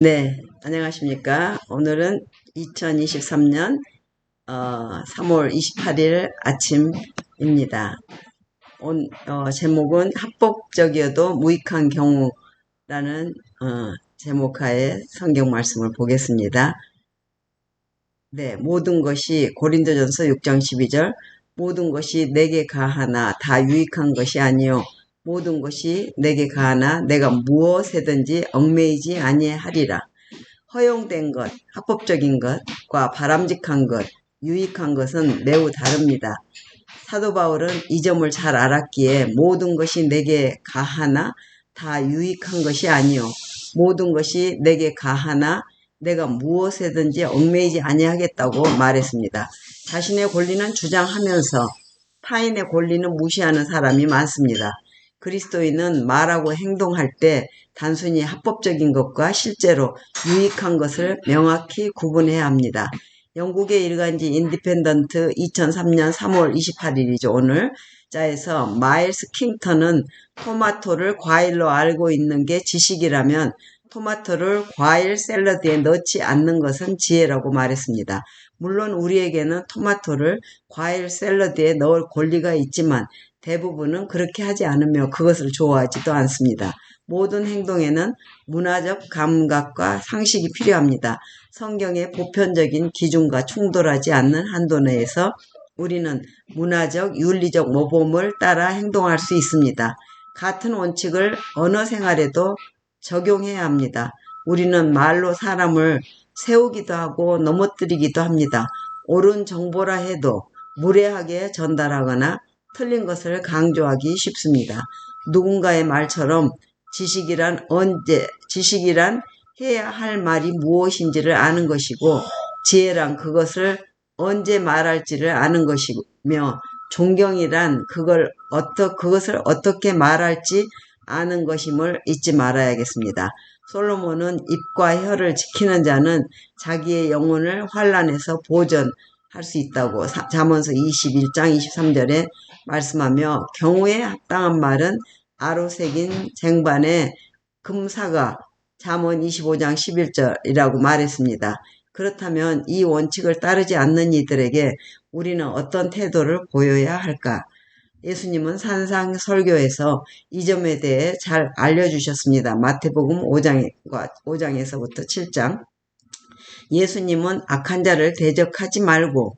네, 안녕하십니까. 오늘은 2023년 어, 3월 28일 아침입니다. 온, 어, 제목은 합법적이어도 무익한 경우라는 어, 제목하에 성경 말씀을 보겠습니다. 네, 모든 것이 고린도전서 6장 12절 모든 것이 내게 가하나 다 유익한 것이 아니요 모든 것이 내게 가하나 내가 무엇에든지 얽매이지 아니하리라. 허용된 것, 합법적인 것과 바람직한 것, 유익한 것은 매우 다릅니다. 사도 바울은 이 점을 잘 알았기에 모든 것이 내게 가하나 다 유익한 것이 아니요 모든 것이 내게 가하나 내가 무엇에든지 얽매이지 아니하겠다고 말했습니다. 자신의 권리는 주장하면서 타인의 권리는 무시하는 사람이 많습니다. 그리스도인은 말하고 행동할 때 단순히 합법적인 것과 실제로 유익한 것을 명확히 구분해야 합니다. 영국의 일간지 인디펜던트 2003년 3월 28일이죠. 오늘 자에서 마일스 킹턴은 토마토를 과일로 알고 있는 게 지식이라면 토마토를 과일 샐러드에 넣지 않는 것은 지혜라고 말했습니다. 물론 우리에게는 토마토를 과일 샐러드에 넣을 권리가 있지만 대부분은 그렇게 하지 않으며 그것을 좋아하지도 않습니다. 모든 행동에는 문화적 감각과 상식이 필요합니다. 성경의 보편적인 기준과 충돌하지 않는 한도 내에서 우리는 문화적, 윤리적 모범을 따라 행동할 수 있습니다. 같은 원칙을 언어 생활에도 적용해야 합니다. 우리는 말로 사람을 세우기도 하고 넘어뜨리기도 합니다. 옳은 정보라 해도 무례하게 전달하거나 틀린 것을 강조하기 쉽습니다. 누군가의 말처럼 지식이란 언제, 지식이란 해야 할 말이 무엇인지를 아는 것이고 지혜란 그것을 언제 말할지를 아는 것이며 존경이란 그걸 어떠, 그것을 어떻게 말할지 아는 것임을 잊지 말아야겠습니다. 솔로몬은 입과 혀를 지키는 자는 자기의 영혼을 환란에서 보전할 수 있다고 잠언서 21장 23절에 말씀하며 경우에 합당한 말은 아로색인 쟁반에 금사가 잠언 25장 11절이라고 말했습니다. 그렇다면 이 원칙을 따르지 않는 이들에게 우리는 어떤 태도를 보여야 할까? 예수님은 산상 설교에서 이 점에 대해 잘 알려주셨습니다. 마태복음 5장, 5장에서부터 7장. 예수님은 악한 자를 대적하지 말고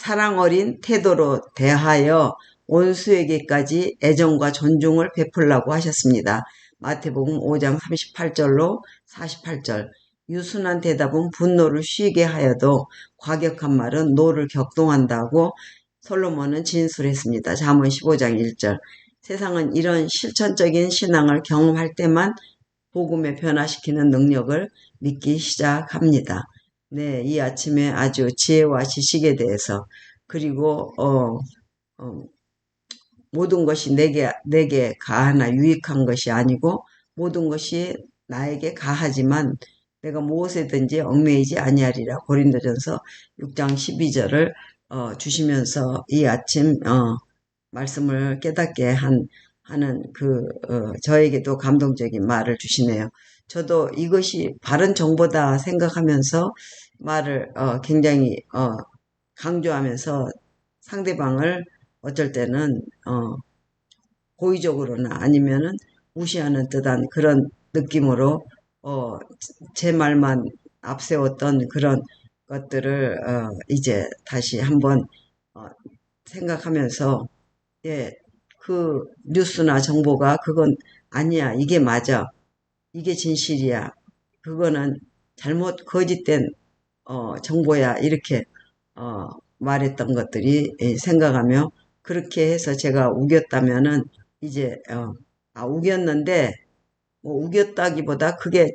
사랑 어린 태도로 대하여 원수에게까지 애정과 존중을 베풀라고 하셨습니다. 마태복음 5장 38절로 48절 유순한 대답은 분노를 쉬게 하여도 과격한 말은 노를 격동한다고 솔로몬은 진술했습니다. 잠언 15장 1절 세상은 이런 실천적인 신앙을 경험할 때만 복음에 변화시키는 능력을 믿기 시작합니다. 네, 이 아침에 아주 지혜와 지식에 대해서 그리고 어, 어, 모든 것이 내게 내게 가하나 유익한 것이 아니고 모든 것이 나에게 가하지만 내가 무엇에든지 얽매이지 아니하리라 고린도전서 6장 12절을 어, 주시면서 이 아침 어, 말씀을 깨닫게 한 하는 그 어, 저에게도 감동적인 말을 주시네요. 저도 이것이 바른 정보다 생각하면서 말을 어, 굉장히 어, 강조하면서 상대방을 어쩔 때는 어, 고의적으로나 아니면은 무시하는 듯한 그런 느낌으로 어, 제 말만 앞세웠던 그런 것들을 어, 이제 다시 한번 어, 생각하면서 예, 그 뉴스나 정보가 그건 아니야 이게 맞아 이게 진실이야. 그거는 잘못 거짓된 어, 정보야. 이렇게 어, 말했던 것들이 예, 생각하며 그렇게 해서 제가 우겼다면은 이제 어, 아 우겼는데 뭐 우겼다기보다 그게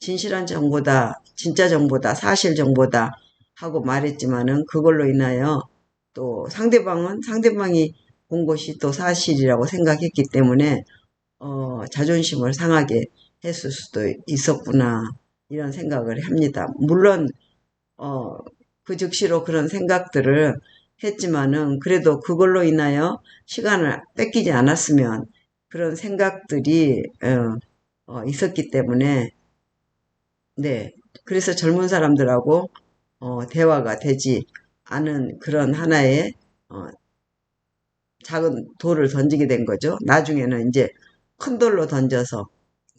진실한 정보다, 진짜 정보다, 사실 정보다 하고 말했지만은 그걸로 인하여 또 상대방은 상대방이 본 것이 또 사실이라고 생각했기 때문에 어, 자존심을 상하게 했을 수도 있었구나 이런 생각을 합니다. 물론 어, 그 즉시로 그런 생각들을 했지만은 그래도 그걸로 인하여 시간을 뺏기지 않았으면 그런 생각들이 어, 어, 있었기 때문에 네 그래서 젊은 사람들하고 어, 대화가 되지 않은 그런 하나의 어, 작은 돌을 던지게 된 거죠. 나중에는 이제 큰 돌로 던져서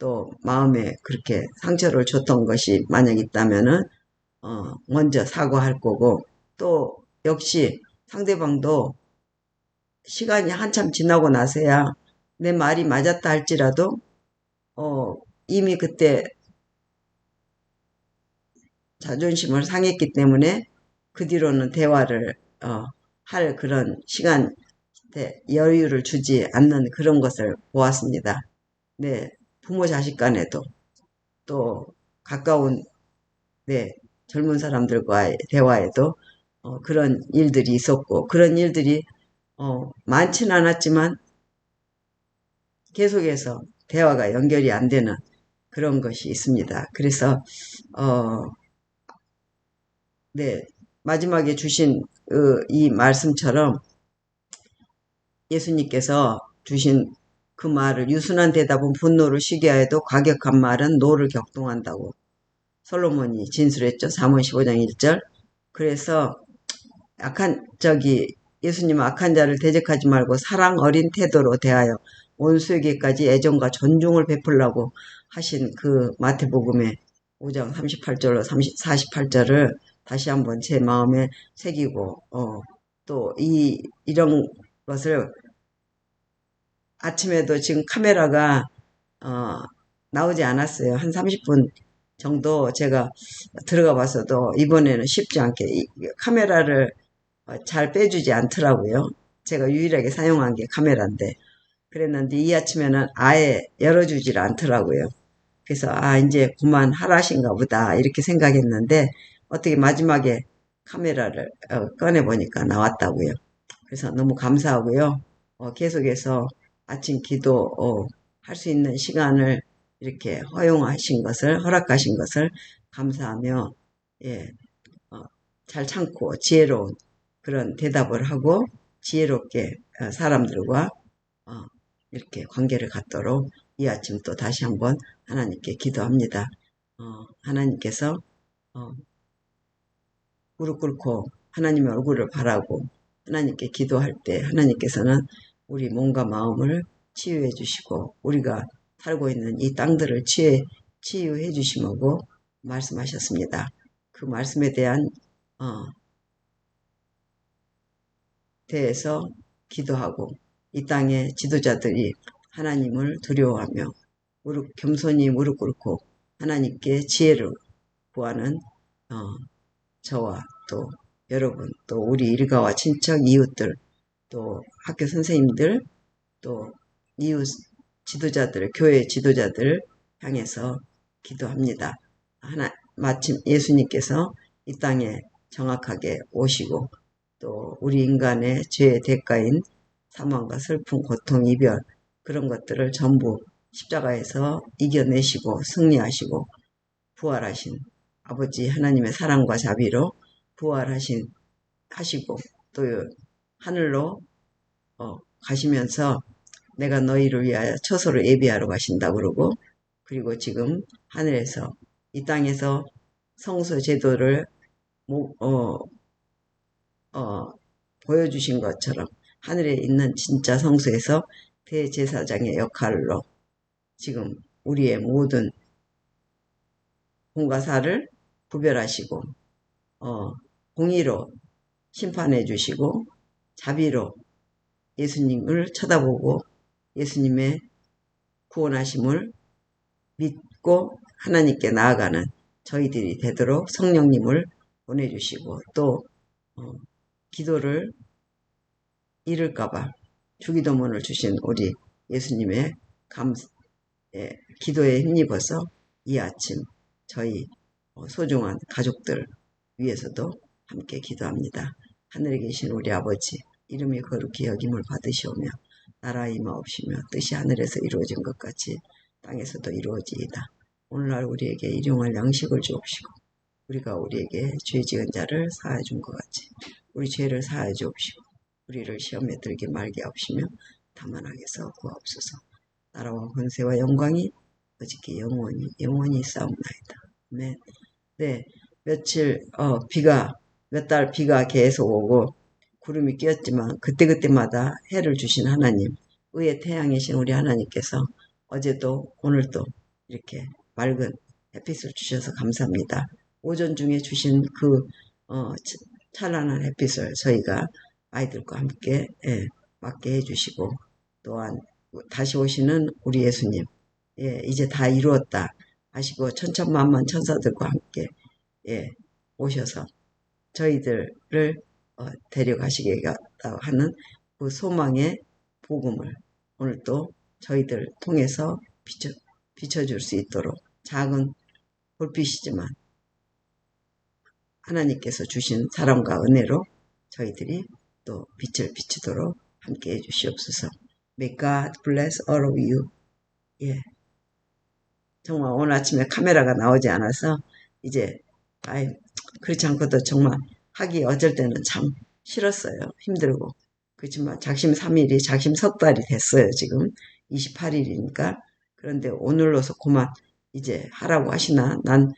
또 마음에 그렇게 상처를 줬던 것이 만약 있다면은 어, 먼저 사과할 거고 또 역시 상대방도 시간이 한참 지나고 나서야 내 말이 맞았다 할지라도 어, 이미 그때 자존심을 상했기 때문에 그 뒤로는 대화를 어, 할 그런 시간 여유를 주지 않는 그런 것을 보았습니다. 네, 부모 자식 간에도 또 가까운 네, 젊은 사람들과의 대화에도 어, 그런 일들이 있었고 그런 일들이 어, 많지는 않았지만 계속해서 대화가 연결이 안 되는 그런 것이 있습니다. 그래서 어, 네 마지막에 주신 그, 이 말씀처럼 예수님께서 주신 그 말을 유순한 대답은 분노를 쉬게 하여도 과격한 말은 노를 격동한다고 솔로몬이 진술했죠. 3원 15장 1절. 그래서 악한 저기 예수님은 악한 자를 대적하지 말고 사랑 어린 태도로 대하여 온수에게까지 애정과 존중을 베풀라고 하신 그 마태복음의 5장 38절로 30, 48절을 다시 한번 제 마음에 새기고 어, 또 이 이런 것을 아침에도 지금 카메라가 어, 나오지 않았어요. 한 30분 정도 제가 들어가 봤어도 이번에는 쉽지 않게 카메라를 어, 잘 빼주지 않더라고요. 제가 유일하게 사용한 게 카메라인데 그랬는데 이 아침에는 아예 열어주질 않더라고요. 그래서 아 이제 그만 하라신가 보다 이렇게 생각했는데 어떻게 마지막에 카메라를 어, 꺼내 보니까 나왔다고요. 그래서 너무 감사하고요. 어, 계속해서 아침 기도 어, 할수 있는 시간을 이렇게 허용하신 것을 허락하신 것을 감사하며 예, 어, 잘 참고 지혜로운 그런 대답을 하고 지혜롭게 어, 사람들과 어, 이렇게 관계를 갖도록 이 아침 또 다시 한번 하나님께 기도합니다. 어, 하나님께서 어, 무릎 꿇고 하나님의 얼굴을 바라고 하나님께 기도할 때 하나님께서는 우리 몸과 마음을 치유해 주시고 우리가 살고 있는 이 땅들을 치유, 치유해 주시고 말씀하셨습니다. 그 말씀에 대한 어, 대해서 기도하고 이 땅의 지도자들이 하나님을 두려워하며 무릎 겸손히 무릎 꿇고 하나님께 지혜를 구하는 어, 저와 또 여러분 또 우리 일가와 친척 이웃들 또 학교 선생님들 또 이웃 지도자들 교회 지도자들 향해서 기도합니다. 하나 마침 예수님께서 이 땅에 정확하게 오시고 또 우리 인간의 죄의 대가인 사망과 슬픔, 고통, 이별 그런 것들을 전부 십자가에서 이겨내시고 승리하시고 부활하신 아버지 하나님의 사랑과 자비로 부활하신 하시고 또 하늘로 어, 가시면서 내가 너희를 위하여 처소를 예비하러 가신다 그러고 그리고 지금 하늘에서 이 땅에서 성소 제도를 어, 어, 보여주신 것처럼 하늘에 있는 진짜 성소에서 대제사장의 역할로 지금 우리의 모든 공과 사를 구별하시고 어, 공의로 심판해 주시고 자비로 예수님을 쳐다보고 예수님의 구원하심을 믿고 하나님께 나아가는 저희들이 되도록 성령님을 보내주시고 또 어, 기도를 잃을까봐 주기도문을 주신 우리 예수님의 감, 예, 기도에 힘입어서 이 아침 저희 어, 소중한 가족들 위해서도 함께 기도합니다. 하늘에 계신 우리 아버지 이름이 거룩히 여김을 받으시오며 나라 임하옵시며 뜻이 하늘에서 이루어진 것 같이 땅에서도 이루어지이다. 오늘날 우리에게 일용할 양식을 주옵시고 우리가 우리에게 죄 지은 자를 사하여 준것 같이 우리 죄를 사하여 주옵시고 우리를 시험에 들게 말게 하옵시며 다만 하게서 구하옵소서 나라와 권세와 영광이 어저께 영원히 영원히 싸움나이다. 네, 네 며칠 어 비가 몇 달 비가 계속 오고 구름이 끼었지만 그때그때마다 해를 주신 하나님 의의 태양이신 우리 하나님께서 어제도 오늘도 이렇게 맑은 햇빛을 주셔서 감사합니다. 오전 중에 주신 그 어, 찬란한 햇빛을 저희가 아이들과 함께 예, 맞게 해주시고 또한 다시 오시는 우리 예수님 예, 이제 다 이루었다 하시고 천천만만 천사들과 함께 예, 오셔서 저희들을 어, 데려가시겠다 하는 그 소망의 복음을 오늘 또 저희들 통해서 비춰, 비춰줄 수 있도록 작은 불빛이지만 하나님께서 주신 사랑과 은혜로 저희들이 또 빛을 비추도록 함께 해주시옵소서. May God bless all of you. 예. 정말 오늘 아침에 카메라가 나오지 않아서 이제 아이 그렇지 않고도 정말 하기 어쩔 때는 참 싫었어요. 힘들고. 그렇지만 작심 3일이 작심 석 달이 됐어요. 지금 28일이니까. 그런데 오늘로서 그만 이제 하라고 하시나 난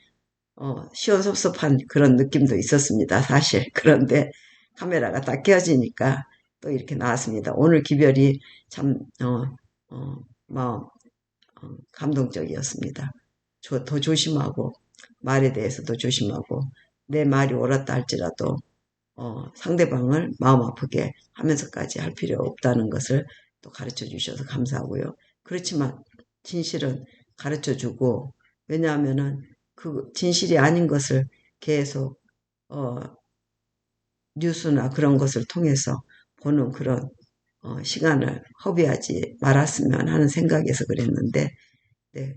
어, 시원섭섭한 그런 느낌도 있었습니다. 사실. 그런데 카메라가 딱 켜지니까 또 이렇게 나왔습니다. 오늘 기별이 참, 어, 어, 마음, 어, 감동적이었습니다. 저, 더 조심하고, 말에 대해서도 조심하고, 내 말이 옳았다 할지라도, 어, 상대방을 마음 아프게 하면서까지 할 필요 없다는 것을 또 가르쳐 주셔서 감사하고요. 그렇지만, 진실은 가르쳐 주고, 왜냐하면은 그 진실이 아닌 것을 계속, 어, 뉴스나 그런 것을 통해서 보는 그런 어, 시간을 허비하지 말았으면 하는 생각에서 그랬는데 네,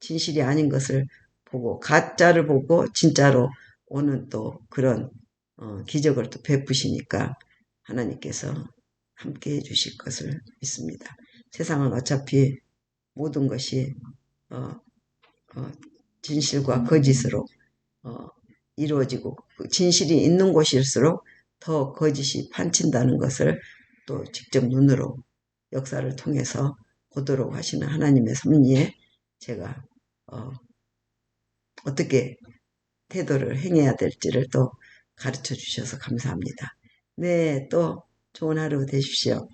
진실이 아닌 것을 보고 가짜를 보고 진짜로 오는 또 그런 어, 기적을 또 베푸시니까 하나님께서 함께 해주실 것을 믿습니다. 세상은 어차피 모든 것이 어, 어, 진실과 거짓으로 어, 이루어지고 그 진실이 있는 곳일수록 더 거짓이 판친다는 것을 또 직접 눈으로 역사를 통해서 보도록 하시는 하나님의 섭리에 제가 어, 어떻게 태도를 행해야 될지를 또 가르쳐 주셔서 감사합니다. 네, 또 좋은 하루 되십시오.